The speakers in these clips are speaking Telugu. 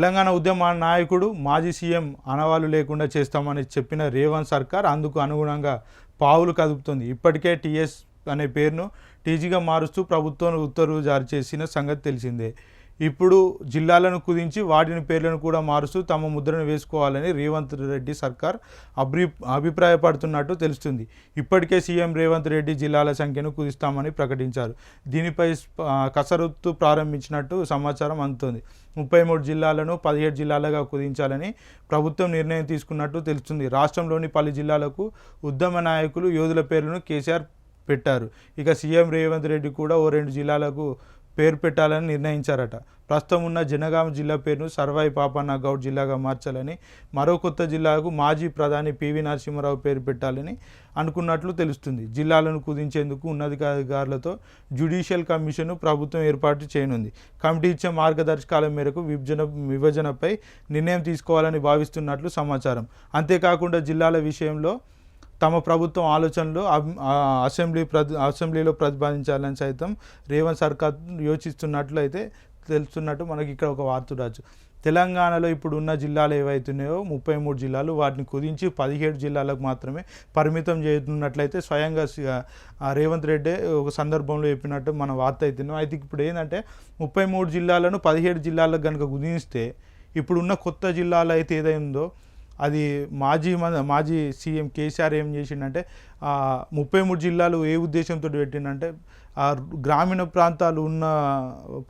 తెలంగాణ ఉద్యమ నాయకుడు మాజీ సీఎం అనవాలు లేకుండా చేస్తామని చెప్పిన రేవంత్ సర్కార్ అందుకు అనుగుణంగా పావులు కదుపుతుంది. ఇప్పటికే టీఎస్ అనే పేరును టీజీగా మారుస్తూ ప్రభుత్వం ఉత్తర్వులు జారీ చేసిన సంగతి తెలిసిందే. ఇప్పుడు జిల్లాలను కుదించి వాటిని పేర్లను కూడా మారుస్తూ తమ ముద్రను వేసుకోవాలని రేవంత్ రెడ్డి సర్కార్ అభి అభిప్రాయపడుతున్నట్టు తెలుస్తుంది. ఇప్పటికే సీఎం రేవంత్ రెడ్డి జిల్లాల సంఖ్యను కుదిస్తామని ప్రకటించారు. దీనిపై కసరత్తు ప్రారంభించినట్టు సమాచారం అందుతుంది. ముప్పై మూడు జిల్లాలను పదిహేడు జిల్లాలుగా కుదించాలని ప్రభుత్వం నిర్ణయం తీసుకున్నట్టు తెలుస్తుంది. రాష్ట్రంలోని పలు జిల్లాలకు ఉద్యమ నాయకులు యోధుల పేర్లను కేసీఆర్ పెట్టారు. ఇక సీఎం రేవంత్ రెడ్డి కూడా ఓ రెండు జిల్లాలకు పేరు పెట్టాలని నిర్ణయించారట. ప్రస్తుతం ఉన్న జనగామ జిల్లా పేరును సర్వాయి పాపన్న గౌడ్ జిల్లాగా మార్చాలని మరో కొత్త జిల్లాకు మాజీ ప్రధాని పివి నరసింహారావు పేరు పెట్టాలని అనుకున్నట్లు తెలుస్తుంది. జిల్లాలను కుదించేందుకు ఉన్నతాధికారులతో జ్యుడిషియల్ కమిషన్ను ప్రభుత్వం ఏర్పాటు చేయనుంది. కమిటీ ఇచ్చే మార్గదర్శకాల మేరకు విభజన విభజనపై నిర్ణయం తీసుకోవాలని భావిస్తున్నట్లు సమాచారం. అంతేకాకుండా జిల్లాల విషయంలో తమ ప్రభుత్వం ఆలోచనలు అసెంబ్లీ అసెంబ్లీలో ప్రతిపాదించాలని సైతం రేవంత్ సర్కార్ యోచిస్తున్నట్లు అయితే తెలుస్తున్నట్టు మనకి ఇక్కడ ఒక వార్త రాజు తెలంగాణలో ఇప్పుడు ఉన్న జిల్లాలు ఏవైతున్నాయో ముప్పై మూడు జిల్లాలు వాటిని కుదించి పదిహేడు జిల్లాలకు మాత్రమే పరిమితం చేస్తున్నట్లయితే స్వయంగా రేవంత్ రెడ్డి ఒక సందర్భంలో చెప్పినట్టు మన వార్త అవుతున్నాం అయితే ఇప్పుడు ఏంటంటే ముప్పై మూడు జిల్లాలను పదిహేడు జిల్లాలకు కనుక కుదిస్తే ఇప్పుడున్న కొత్త జిల్లాలు అయితే ఏదైందో అది మాజీ మన మాజీ సీఎం కేసీఆర్ ఏం చేసిండంటే ముప్పై మూడు జిల్లాలు ఏ ఉద్దేశంతో పెట్టిండంటే ఆ గ్రామీణ ప్రాంతాలు ఉన్న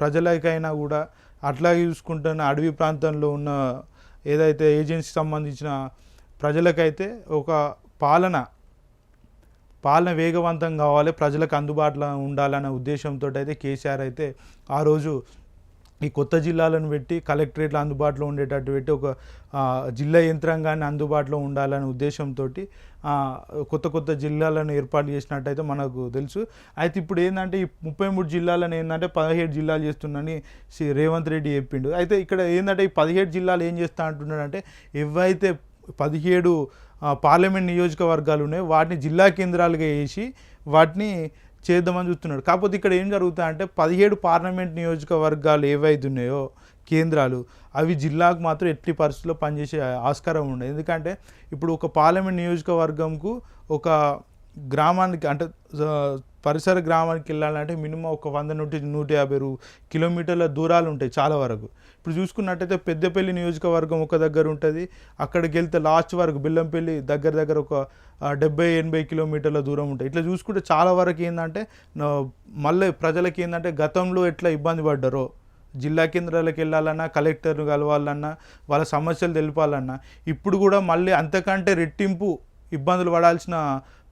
ప్రజలకైనా కూడా అట్లాగే చూసుకుంటున్న అడవి ప్రాంతంలో ఉన్న ఏదైతే ఏజెన్సీ సంబంధించిన ప్రజలకైతే ఒక పాలన పాలన వేగవంతం కావాలి ప్రజలకు అందుబాటులో ఉండాలనే ఉద్దేశంతో అయితే కేసీఆర్ అయితే ఆ రోజు ఈ కొత్త జిల్లాలను పెట్టి కలెక్టరేట్లు అందుబాటులో ఉండేటట్టు పెట్టి ఒక జిల్లా యంత్రాంగాన్ని అందుబాటులో ఉండాలనే ఉద్దేశంతో కొత్త కొత్త జిల్లాలను ఏర్పాటు చేసినట్టయితే మనకు తెలుసు. అయితే ఇప్పుడు ఏంటంటే ఈ ముప్పై మూడు జిల్లాలను ఏంటంటే పదిహేడు జిల్లాలు చేస్తుందని శ్రీ రేవంత్ రెడ్డి చెప్పిండు. అయితే ఇక్కడ ఏంటంటే ఈ పదిహేడు జిల్లాలు ఏం చేస్తా అంటున్నాడంటే ఎవైతే పదిహేడు పార్లమెంట్ నియోజకవర్గాలు ఉన్నాయో వాటిని జిల్లా కేంద్రాలుగా వేసి వాటిని చేద్దామని చూస్తున్నాడు. కాకపోతే ఇక్కడ ఏం జరుగుతాయంటే పదిహేడు పార్లమెంట్ నియోజకవర్గాలు ఏవైతే ఉన్నాయో కేంద్రాలు అవి జిల్లాకు మాత్రం ఎట్టి పరిస్థితుల్లో పనిచేసే ఆస్కారం ఉండదు. ఎందుకంటే ఇప్పుడు ఒక పార్లమెంట్ నియోజకవర్గంకు ఒక గ్రామానికి అంటే పరిసర గ్రామానికి వెళ్ళాలంటే మినిమం ఒక వంద నుండి నూట యాభై రూ కిలోమీటర్ల దూరాలు ఉంటాయి చాలా వరకు. ఇప్పుడు చూసుకున్నట్టయితే పెద్దపల్లి నియోజకవర్గం ఒక దగ్గర ఉంటుంది. అక్కడికి వెళ్తే లాస్ట్ వరకు బెల్లంపల్లి దగ్గర దగ్గర ఒక డెబ్బై ఎనభై కిలోమీటర్ల దూరం ఉంటాయి. ఇట్లా చూసుకుంటే చాలా వరకు ఏంటంటే మళ్ళీ ప్రజలకి ఏంటంటే గతంలో ఎట్లా ఇబ్బంది పడ్డారో జిల్లా కేంద్రాలకు వెళ్ళాలన్నా కలెక్టర్ను కలవాలన్నా వాళ్ళ సమస్యలు తెలిపాలన్నా ఇప్పుడు కూడా మళ్ళీ అంతకంటే రెట్టింపు ఇబ్బందులు పడాల్సిన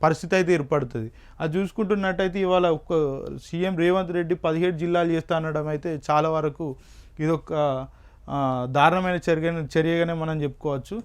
పరిస్థితి అయితే ఏర్పడుతుంది. అది చూసుకుంటున్నట్టయితే ఇవాళ ఒక సీఎం రేవంత్ రెడ్డి పదిహేడు జిల్లాలు చేస్తా అనడం అయితే చాలా వరకు ఇదొక దారుణమైన చర్య చర్యగానే మనం చెప్పుకోవచ్చు.